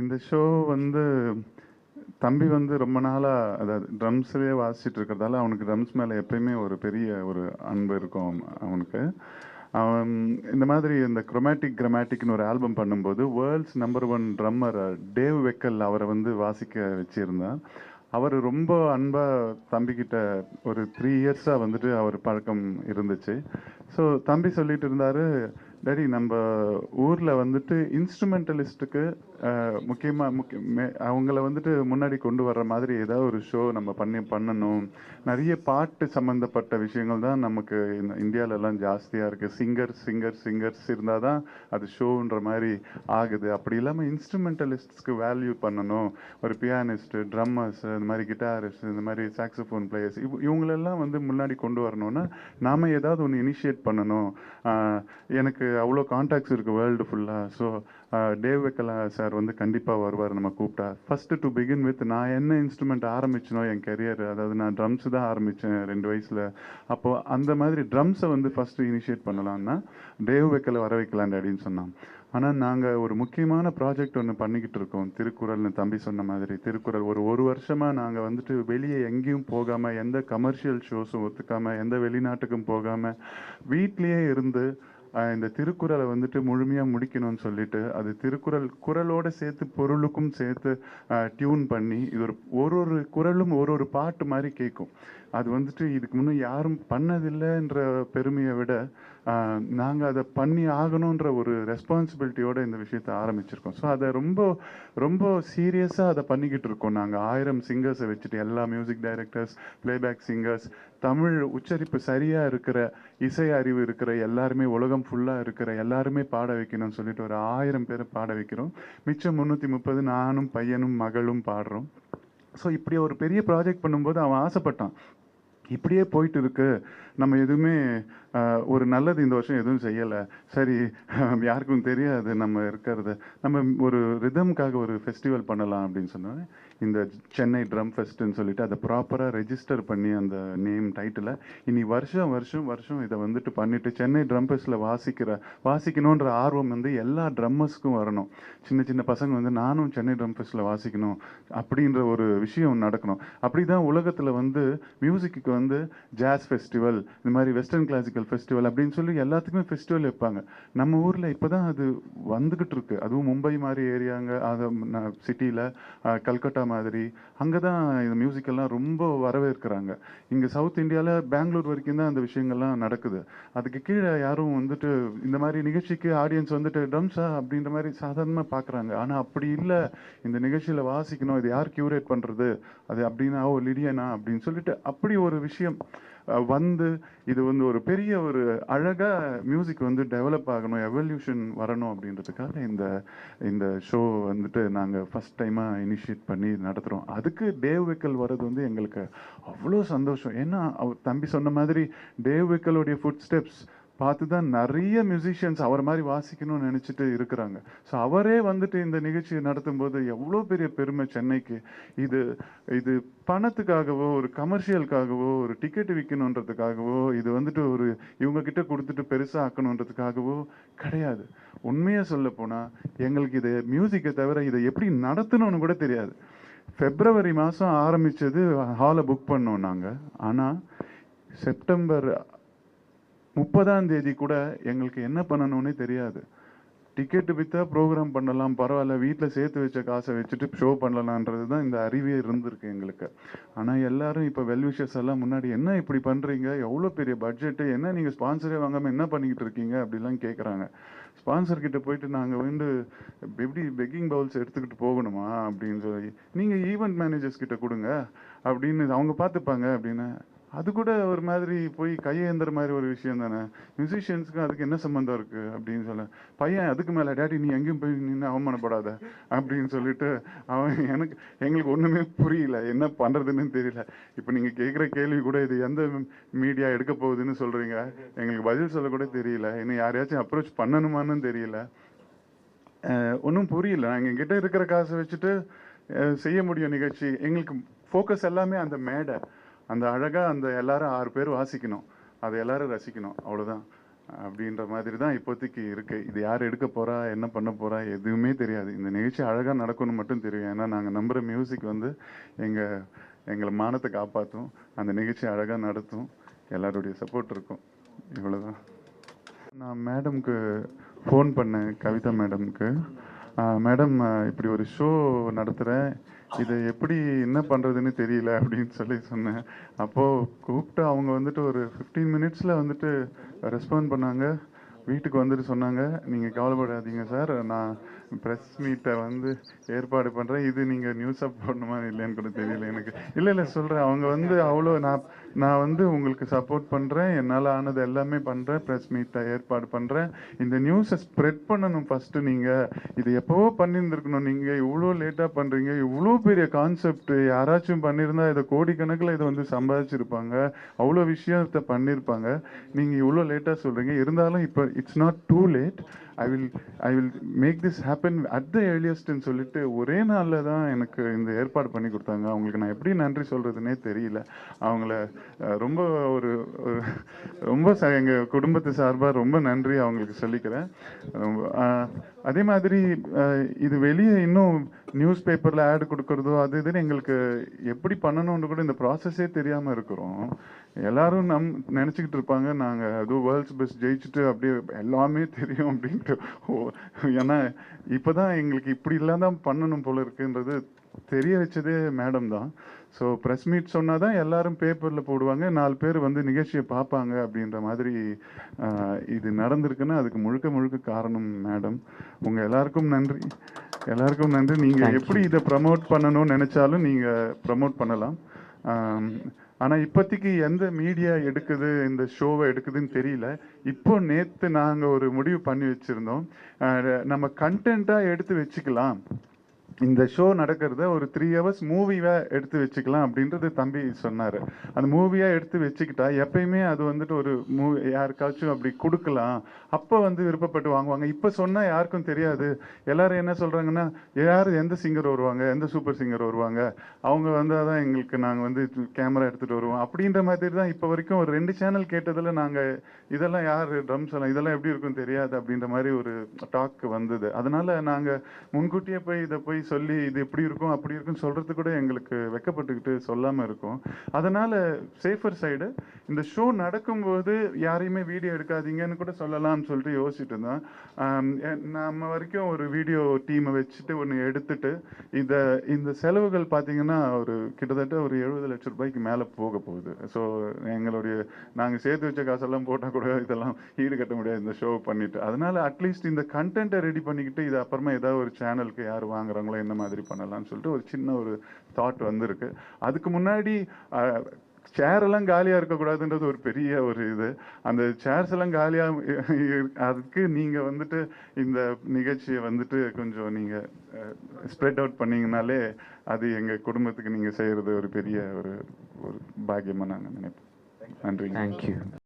இந்த ஷோ வந்து தம்பி வந்து ரொம்ப நாளாக அதாவது ட்ரம்ஸ்லேயே வாசிச்சுட்டு இருக்கிறதால அவனுக்கு ட்ரம்ஸ் மேலே எப்பயுமே ஒரு பெரிய ஒரு அன்பு இருக்கும் அவனுக்கு. அவன் இந்த மாதிரி இந்த குரோமேட்டிக் கிரமேட்டிக்னு ஒரு ஆல்பம் பண்ணும்போது world's number one drummer Dave Weckl அவரை வந்து வாசிக்க வச்சுருந்தான். அவர் ரொம்ப அன்பாக தம்பிக்கிட்ட ஒரு த்ரீ இயர்ஸாக வந்துட்டு அவர் பழக்கம் இருந்துச்சு. ஸோ தம்பி சொல்லிட்டு இருந்தார் டேடி நம்ம ஊரில் வந்துட்டு இன்ஸ்ட்ருமெண்டலிஸ்ட்டுக்கு முக்கியமாக முக்கிய மே- அவங்கள வந்துட்டு முன்னாடி கொண்டு வர்ற மாதிரி ஏதாவது ஒரு ஷோ நம்ம பண்ணி பண்ணணும். நிறைய பாட்டு சம்மந்தப்பட்ட விஷயங்கள் தான் நமக்கு இந்த இந்தியாவிலலாம் ஜாஸ்தியாக இருக்குது சிங்கர் சிங்கர் சிங்கர்ஸ் இருந்தால் தான் அது ஷோன்ற மாதிரி ஆகுது. அப்படி இல்லாமல் இன்ஸ்ட்ருமெண்டலிஸ்ட்ஸ்க்கு வேல்யூ பண்ணணும். ஒரு பியானிஸ்ட்டு ட்ரம்மர்ஸ் இந்த மாதிரி கிட்டாரிஸ்ட் இந்த மாதிரி சாக்ஸோஃபோன் பிளேயர்ஸ் இவ் இவங்களெல்லாம் வந்து முன்னாடி கொண்டு வரணும்னா நாம் ஏதாவது ஒன்று இனிஷியேட் பண்ணணும். எனக்கு அவ்வளோ காண்டாக்ட்ஸ் இருக்குது வேர்ல்டு ஃபுல்லாக ஸோ டேவ் வெக்கலா சார் வந்து கண்டிப்பாக வருவார் நம்ம கூப்பிட்டா. ஃபஸ்ட்டு டு பிகின் வித் நான் என்ன இன்ஸ்ட்ருமெண்ட் ஆரம்பிச்சினோ என் கெரியர் அதாவது நான் ட்ரம்ஸ் தான் ஆரம்பித்தேன் ரெண்டு வயசில். அப்போது அந்த மாதிரி ட்ரம்ஸை வந்து ஃபஸ்ட்டு இனிஷியேட் பண்ணலான்னா டேவ் வெக்கலை வர வைக்கலான் அப்படின்னு சொன்னான். ஆனால் நாங்கள் ஒரு முக்கியமான ப்ராஜெக்ட் ஒன்று பண்ணிக்கிட்டு இருக்கோம். திருக்குறள்னு தம்பி சொன்ன மாதிரி. திருக்குறள் ஒரு ஒரு வருஷமாக நாங்கள் வந்துட்டு வெளியே எங்கேயும் போகாமல் எந்த கமர்ஷியல் ஷோஸும் ஒத்துக்காமல் எந்த வெளிநாட்டுக்கும் போகாமல் வீட்லேயே இருந்து இந்த திருக்குறளை வந்துட்டு முழுமையாக முடிக்கணும்னு சொல்லிட்டு அது திருக்குறள் குரலோடு சேர்த்து பொருளுக்கும் சேர்த்து டியூன் பண்ணி இது ஒரு ஒரு ஒரு குறளும் ஒரு ஒரு பாட்டு மாதிரி கேட்கும் அது வந்துட்டு இதுக்கு முன்னே யாரும் பண்ணதில்லைன்ற பெருமையை விட நாங்கள் அதை பண்ணி ஆகணுன்ற ஒரு ரெஸ்பான்சிபிலிட்டியோட இந்த விஷயத்தை ஆரம்பிச்சிருக்கோம். ஸோ அதை ரொம்ப ரொம்ப சீரியஸாக அதை பண்ணிக்கிட்டு இருக்கோம் நாங்கள் ஆயிரம் சிங்கர்ஸை வச்சுட்டு எல்லா music directors playback singers Tamil உச்சரிப்பு சரியாக இருக்கிற இசை அறிவு இருக்கிற எல்லாருமே உலகம் ஃபுல்லாக இருக்கிற எல்லாருமே பாட வைக்கணும்னு சொல்லிட்டு ஒரு ஆயிரம் பேரை பாட வைக்கிறோம். மிச்சம் முந்நூற்றி முப்பது நானும் பையனும் மகளும் பாடுறோம். ஸோ இப்படி ஒரு பெரிய ப்ராஜெக்ட் பண்ணும்போது அவன் ஆசைப்பட்டான். இப்படியே போயிட்டு இருக்கு. நம்ம எதுவுமே ஒரு நல்லது இந்த வருஷம் எதுவும் செய்யலை. சரி யாருக்கும் தெரியாது நம்ம இருக்கிறது. நம்ம ஒரு ரிதம்காக ஒரு ஃபெஸ்டிவல் பண்ணலாம் அப்படின்னு சொன்னோம் இந்த சென்னை ட்ரம் ஃபெஸ்ட்டுன்னு சொல்லிட்டு அதை ப்ராப்பராக ரெஜிஸ்டர் பண்ணி அந்த நேம் டைட்டில் இனி வருஷம் வருஷம் வருஷம் இதை வந்துட்டு பண்ணிவிட்டு சென்னை ட்ரம் ஃபெஸ்ட்டில் வாசிக்கிற வாசிக்கணுன்ற ஆர்வம் வந்து எல்லா ட்ரம்மர்ஸ்க்கும் வரணும். சின்ன சின்ன பசங்க வந்து நானும் சென்னை ட்ரம் ஃபெஸ்ட்டில் வாசிக்கணும் அப்படின்ற ஒரு விஷயம் நடக்கணும். அப்படி தான் உலகத்தில் வந்து மியூசிக்கு வந்து ஜாஸ் ஃபெஸ்டிவல் இந்த மாதிரி வெஸ்டர்ன் கிளாசிக்கல் ஃபெஸ்டிவல் அப்படின்னு சொல்லி எல்லாத்துக்குமே ஃபெஸ்டிவல் வைப்பாங்க. நம்ம ஊரில் இப்போ தான் அது வந்துக்கிட்டு இருக்கு. அதுவும் மும்பை மாதிரி ஏரியாங்க. அது சிட்டியில் கல்கட்டா மாதிரி. அங்கே தான் இந்த மியூசிக்கெல்லாம் ரொம்ப வரவேற்கிறாங்க. இங்கே சவுத் இந்தியாவில் பெங்களூர் வரைக்கும் தான் அந்த விஷயங்கள்லாம் நடக்குது. அதுக்கு கீழே யாரும் வந்துட்டு இந்த மாதிரி நிகழ்ச்சிக்கு ஆடியன்ஸ் வந்துட்டு ட்ரம்ஸா அப்படின்ற மாதிரி சாதாரணமாக பார்க்குறாங்க ஆனால் அப்படி இல்லை. இந்த நிகழ்ச்சியில் வாசிக்கணும். இது யார் கியூரேட் பண்ணுறது அது அப்படின்னா ஓ லிடியனா அப்படின்னு சொல்லிட்டு அப்படி ஒரு விஷயம். வந்து இது வந்து ஒரு பெரிய ஒரு அழகாக மியூசிக் வந்து டெவலப் ஆகணும் எவல்யூஷன் வரணும் அப்படின்றதுக்காக இந்த இந்த ஷோ வந்துட்டு நாங்கள் ஃபஸ்ட் டைமாக இனிஷியேட் பண்ணி நடத்துகிறோம் அதுக்கு டேவ் வெக்கல் வர்றது வந்து எங்களுக்கு அவ்வளோ சந்தோஷம். ஏன்னா அவர் தம்பி சொன்ன மாதிரி டேவ் வெக்கலுடைய ஃபுட் ஸ்டெப்ஸ் பார்த்து தான் நிறைய மியூசிஷியன்ஸ் அவர் மாதிரி வாசிக்கணும்னு நினச்சிட்டு இருக்கிறாங்க. ஸோ அவரே வந்துட்டு இந்த நிகழ்ச்சியை நடத்தும்போது எவ்வளோ பெரிய பெருமை சென்னைக்கு. இது இது பணத்துக்காகவோ ஒரு கமர்ஷியலுக்காகவோ ஒரு டிக்கெட் விற்கணுன்றதுக்காகவோ இது வந்துட்டு ஒரு இவங்க கிட்ட கொடுத்துட்டு பெருசாக ஆக்கணுன்றதுக்காகவோ கிடையாது. உண்மையாக சொல்ல போனால் எங்களுக்கு இது மியூசிக்கை தவிர இதை எப்படி நடத்தணும்னு கூட தெரியாது. பிப்ரவரி மாதம் ஆரம்பித்தது ஹாலை புக் பண்ணோம் நாங்கள் ஆனால் செப்டம்பர் முப்பதாம் தேதி கூட எங்களுக்கு என்ன பண்ணணும்னே தெரியாது. டிக்கெட்டு விற்றா ப்ரோக்ராம் பண்ணலாம் பரவாயில்ல வீட்டில் சேர்த்து வச்ச காசை வச்சுட்டு ஷோ பண்ணலான்றது தான் இந்த அறிவே இருந்திருக்கு எங்களுக்கு. ஆனால் எல்லாரும் இப்போ வெல்விஷஸ் எல்லாம் முன்னாடி என்ன இப்படி பண்ணுறீங்க எவ்வளோ பெரிய பட்ஜெட்டு என்ன நீங்கள் ஸ்பான்சரே வாங்காமல் என்ன பண்ணிக்கிட்டு இருக்கீங்க? அப்படிலாம் கேட்குறாங்க ஸ்பான்சர் கிட்ட போயிட்டு நாங்கள் வந்து எப்படி பெக்கிங் பவுல்ஸ் எடுத்துக்கிட்டு போகணுமா? அப்படின்னு சொல்லி நீங்கள் ஈவெண்ட் மேனேஜர்ஸ் கிட்ட கொடுங்க அப்படின்னு அவங்க பார்த்துப்பாங்க அப்படின்னு அது கூட ஒரு மாதிரி போய் கையேந்துற மாதிரி ஒரு விஷயம் தானே? மியூசிஷியன்ஸுக்கும் அதுக்கு என்ன சம்மந்தம் இருக்கு அப்படின்னு சொல்ல. பையன் அதுக்கு மேலே டேடி நீ எங்கேயும் போய் நின்று அவமானப்படாத அப்படின்னு சொல்லிட்டு அவன் எனக்கு எங்களுக்கு ஒன்றுமே புரியல. என்ன பண்ணுறதுன்னு தெரியல. இப்போ நீங்கள் கேட்குற கேள்வி கூட இது எந்த மீடியா எடுக்க போகுதுன்னு சொல்கிறீங்க எங்களுக்கு பதில் சொல்ல கூட தெரியல. இன்னும் யாரையாச்சும் அப்ரோச் பண்ணணுமான்னு தெரியல. ஒன்றும் புரியல. நாங்கள் எங்கிட்ட இருக்கிற காசை வச்சுட்டு செய்ய முடியும் நிகழ்ச்சி. எங்களுக்கு ஃபோக்கஸ் எல்லாமே அந்த மேடை. அந்த அழகாக அந்த எல்லாரும் ஆறு பேர் வாசிக்கணும். அதை எல்லாரும் ரசிக்கணும். அவ்வளோதான் அப்படின்ற மாதிரி தான் இப்போதைக்கு இருக்குது இது யார் எடுக்க போகிறா என்ன பண்ண போகிறா எதுவுமே தெரியாது. இந்த நிகழ்ச்சி அழகாக நடக்கும்னு மட்டும் தெரியும். ஏன்னா நாங்கள் நம்புகிற மியூசிக் வந்து எங்கள் எங்களை மானத்தை காப்பாற்றும் அந்த நிகழ்ச்சி அழகாக நடத்தும். எல்லாருடைய சப்போர்ட் இருக்கும். இவ்வளோதான் நான் மேடம்க்கு ஃபோன் பண்ணேன். கவிதா மேடம்க்கு மேடம் இப்படி ஒரு ஷோ நடத்துகிறேன் இதை எப்படி என்ன பண்ணுறதுன்னு தெரியல அப்படின்னு சொல்லி சொன்னேன். அப்போது கூப்பிட்டு அவங்க வந்துட்டு ஒரு ஃபிஃப்டீன் மினிட்ஸில் வந்துட்டு ரெஸ்பாண்ட் பண்ணாங்க. வீட்டுக்கு வந்துட்டு சொன்னாங்க. நீங்கள் கவலைப்படாதீங்க சார் நான் ப்ரெஸ் மீட்டை வந்து ஏற்பாடு பண்ணுறேன் இது நீங்கள் நியூஸாக போடணுமா இல்லைன்னு கூட தெரியல எனக்கு. இல்லை இல்லை சொல்கிறேன் அவங்க வந்து அவ்வளோ நான் நான் வந்து உங்களுக்கு சப்போர்ட் பண்ணுறேன் என்னால் ஆனது எல்லாமே பண்ணுறேன் ப்ரெஸ் மீட்டை ஏற்பாடு பண்ணுறேன் இந்த நியூஸை ஸ்ப்ரெட் பண்ணணும் ஃபஸ்ட்டு நீங்கள் இது எப்போவோ பண்ணியிருந்துருக்கணும் நீங்கள் இவ்வளோ லேட்டாக பண்ணுறீங்க இவ்வளோ பெரிய கான்செப்ட் யாராச்சும் பண்ணியிருந்தா இதை கோடிக்கணக்கில் இதை வந்து சம்பாதிச்சிருப்பாங்க. அவ்வளோ விஷயத்தை பண்ணியிருப்பாங்க நீங்கள் இவ்வளோ லேட்டாக சொல்கிறீங்க இருந்தாலும் இப்போ it's not too late I will I will make this happen at the ஏர்லியஸ்ட்னு சொல்லிட்டு ஒரே நாளில் தான் எனக்கு இந்த ஏற்பாடு பண்ணி கொடுத்தாங்க. அவங்களுக்கு நான் எப்படி நன்றி சொல்கிறதுனே தெரியல. அவங்கள ரொம்ப ஒரு ரொம்ப ச எங்கள் குடும்பத்து சார்பாக ரொம்ப நன்றி அவங்களுக்கு சொல்லிக்கிறேன். ரொம்ப- அதே மாதிரி இது வெளியே இன்னும் நியூஸ் பேப்பரில் ஆட் கொடுக்கறதோ அது இதுன்னு எங்களுக்கு எப்படி பண்ணணும்னு கூட இந்த ப்ராசஸே தெரியாமல் இருக்கிறோம். எல்லாரும் நம் நினச்சிக்கிட்டு இருப்பாங்க நாங்கள் அதுவும் வேர்ல்ட்ஸ் பெஸ்ட் ஜெயிச்சுட்டு அப்படியே எல்லாமே தெரியும் அப்படின்ட்டு. ஓ ஏன்னா இப்போ தான் எங்களுக்கு இப்படி இல்லாதான் பண்ணணும் போல இருக்குன்றது தெரிய வச்சதே மேடம் தான். ஸோ ப்ரெஸ் மீட் சொன்னால் தான் எல்லாரும் பேப்பரில் போடுவாங்க. நாலு பேர் வந்து நிகழ்ச்சியை பார்ப்பாங்க அப்படின்ற மாதிரி இது நடந்திருக்குன்னா அதுக்கு முழுக்க முழுக்க காரணம் மேடம் உங்கள் எல்லாருக்கும் நன்றி. எல்லாருக்கும் நன்றி. நீங்கள் எப்படி இதை ப்ரமோட் பண்ணணும்னு நினச்சாலும் நீங்கள் ப்ரமோட் பண்ணலாம். ஆம், ஆனா இப்போதைக்கு எந்த மீடியா எடுக்குது இந்த ஷோவை எடுக்குதுன்னு தெரியல. இப்போ நேத்து நாங்க ஒரு முடிவு பண்ணி வச்சிருந்தோம். நம்ம கண்டென்ட்டா எடுத்து வச்சுக்கலாம். இந்த ஷோ நடக்கிறத ஒரு த்ரீ ஹவர்ஸ் மூவியாக எடுத்து வச்சுக்கலாம் அப்படின்றது தம்பி சொன்னார். அந்த மூவியாக எடுத்து வச்சுக்கிட்டா எப்பயுமே அது வந்துட்டு ஒரு மூவி யாருக்காச்சும் அப்படி கொடுக்கலாம். அப்போ வந்து விருப்பப்பட்டு வாங்குவாங்க. இப்போ சொன்னால் யாருக்கும் தெரியாது. எல்லாரும் என்ன சொல்கிறாங்கன்னா யார் எந்த சிங்கர் வருவாங்க? எந்த சூப்பர் சிங்கர் வருவாங்க? அவங்க வந்தால் தான் எங்களுக்கு நாங்கள் வந்து கேமரா எடுத்துகிட்டு வருவோம். அப்படின்ற மாதிரி தான் இப்போ வரைக்கும் ஒரு ரெண்டு சேனல் கேட்டதில் நாங்கள் இதெல்லாம் யார்? ட்ரம்ஸ் எல்லாம் இதெல்லாம் எப்படி இருக்கும் தெரியாது அப்படின்ற மாதிரி ஒரு டாக் வந்தது. அதனால் நாங்கள் முன்கூட்டியே போய் இதை போய் சொல்லி இது எப்படி இருக்கும் அப்படி இருக்குன்னு சொல்றது கூட எங்களுக்கு வெக்கப்பட்டுக்கிட்டு சொல்லாமல் இருக்கும். அதனால சேஃபர் சைடு இந்த ஷோ நடக்கும்போது யாரையுமே வீடியோ எடுக்காதீங்கன்னு கூட சொல்லலாம்னு சொல்லிட்டு யோசிச்சுட்டு இருந்தோம். நம்ம வரைக்கும் ஒரு வீடியோ டீமை வச்சுட்டு ஒன்று எடுத்துட்டு இந்த இந்த செலவுகள் பார்த்தீங்கன்னா ஒரு கிட்டத்தட்ட ஒரு எழுபது லட்சம் ரூபாய்க்கு மேலே போக போகுது. ஸோ எங்களுடைய நாங்கள் சேர்த்து வச்ச காசெல்லாம் போட்டால் கூட இதெல்லாம் ஈடுகட்ட முடியாது இந்த ஷோ பண்ணிட்டு. அதனால அட்லீஸ்ட் இந்த கண்டென்ட்டை ரெடி பண்ணிக்கிட்டு இது அப்புறமா ஏதாவது ஒரு சேனலுக்கு யார் வாங்குறாங்க வாங்குறாங்களோ என்ன மாதிரி பண்ணலாம்னு சொல்லிட்டு ஒரு சின்ன ஒரு தாட் வந்திருக்கு. அதுக்கு முன்னாடி சேர் எல்லாம் காலியா இருக்கக்கூடாதுன்றது ஒரு பெரிய ஒரு இது. அந்த சேர்ஸ் எல்லாம் காலியா இரு- அதுக்கு நீங்க வந்துட்டு இந்த நிகழ்ச்சியை வந்துட்டு கொஞ்சம் நீங்க ஸ்ப்ரெட் அவுட் பண்ணீங்கனாலே அது எங்க குடும்பத்துக்கு நீங்க செய்யறது ஒரு பெரிய ஒரு ஒரு பாக்கியமா நாங்க நினைப்போம். நன்றி தேங்க்யூ